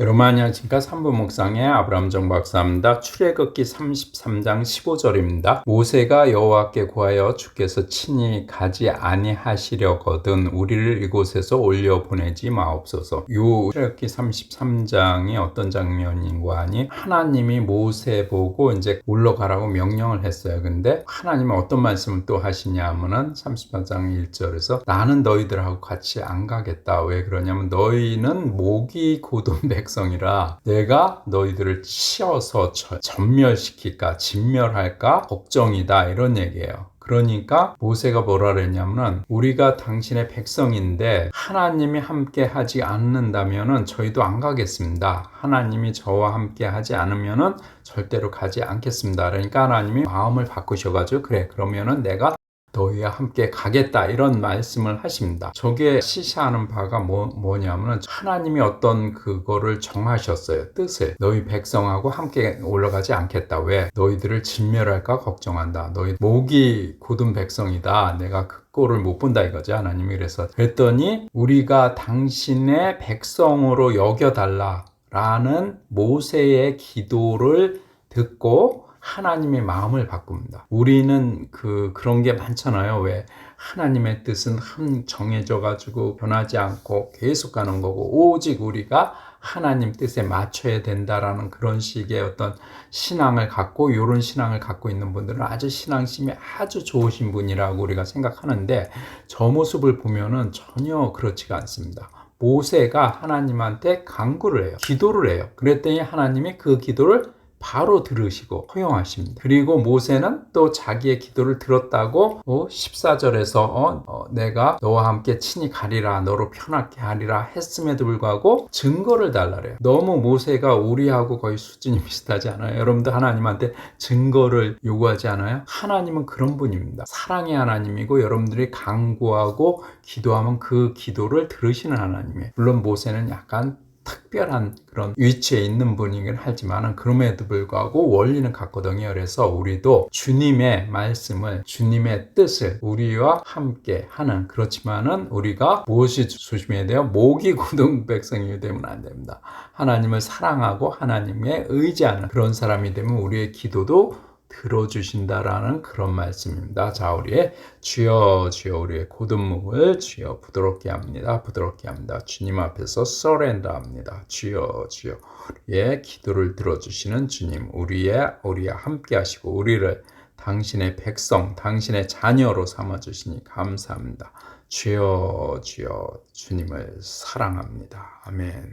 여러분 안녕하십니까 3부 목상의 아브라함 정박사입니다. 출애굽기 33장 15절입니다. 모세가 여호와께 구하여 주께서 친히 가지 아니하시려거든 우리를 이곳에서 올려 보내지 마옵소서. 요 출애굽기 33장이 어떤 장면인가 하니 하나님이 모세 보고 이제 올라가라고 명령을 했어요. 근데 하나님은 어떤 말씀을 또 하시냐 하면은 33장 1절에서 나는 너희들하고 같이 안 가겠다. 왜 그러냐면 너희는 목이 고든 백 성이라 내가 너희들을 치어서 저- 전멸시킬까 진멸할까 걱정이다 이런 얘기예요. 그러니까 모세가 뭐라 그랬냐면은 우리가 당신의 백성인데 하나님이 함께 하지 않는다면은 저희도 안 가겠습니다. 하나님이 저와 함께 하지 않으면은 절대로 가지 않겠습니다. 그러니까 하나님이 마음을 바꾸셔가지고 그래 그러면은 내가 너희와 함께 가겠다 이런 말씀을 하십니다. 저게 시사하는 바가 뭐, 뭐냐면은 하나님이 어떤 그거를 정하셨어요. 뜻을 너희 백성하고 함께 올라가지 않겠다. 왜? 너희들을 진멸할까 걱정한다. 너희 목이 굳은 백성이다. 내가 그 꼴을 못 본다 이거지 하나님이 그래서 그랬더니 우리가 당신의 백성으로 여겨달라 라는 모세의 기도를 듣고 하나님의 마음을 바꿉니다. 우리는 그 그런 게 많잖아요. 왜 하나님의 뜻은 한 정해져 가지고 변하지 않고 계속 가는 거고 오직 우리가 하나님 뜻에 맞춰야 된다라는 그런 식의 어떤 신앙을 갖고 이런 신앙을 갖고 있는 분들은 아주 신앙심이 아주 좋으신 분이라고 우리가 생각하는데 저 모습을 보면은 전혀 그렇지가 않습니다. 모세가 하나님한테 강구를 해요. 기도를 해요. 그랬더니 하나님이 그 기도를 바로 들으시고 허용하십니다. 그리고 모세는 또 자기의 기도를 들었다고 14절에서 내가 너와 함께 친히 가리라 너로 편하게 하리라 했음에도 불구하고 증거를 달라래요. 너무 모세가 우리하고 거의 수준이 비슷하지 않아요? 여러분도 하나님한테 증거를 요구하지 않아요? 하나님은 그런 분입니다. 사랑의 하나님이고 여러분들이 강구하고 기도하면 그 기도를 들으시는 하나님이에요. 물론 모세는 약간 특별한 그런 위치에 있는 분이긴 하지만 그럼에도 불구하고 원리는 같거든요. 그래서 우리도 주님의 말씀을 주님의 뜻을 우리와 함께 하는 그렇지만은 우리가 무엇이 조심해야 돼요? 목이 굳은 백성이 되면 안 됩니다. 하나님을 사랑하고 하나님에 의지하는 그런 사람이 되면 우리의 기도도 들어주신다라는 그런 말씀입니다. 자, 우리의 주여, 주여, 우리의 고든 목을 주여 부드럽게 합니다. 부드럽게 합니다. 주님 앞에서 서렌더 합니다. 주여, 주여, 우리의 기도를 들어주시는 주님, 우리의, 우리와 함께 하시고, 우리를 당신의 백성, 당신의 자녀로 삼아 주시니 감사합니다. 주여, 주여, 주님을 사랑합니다. 아멘.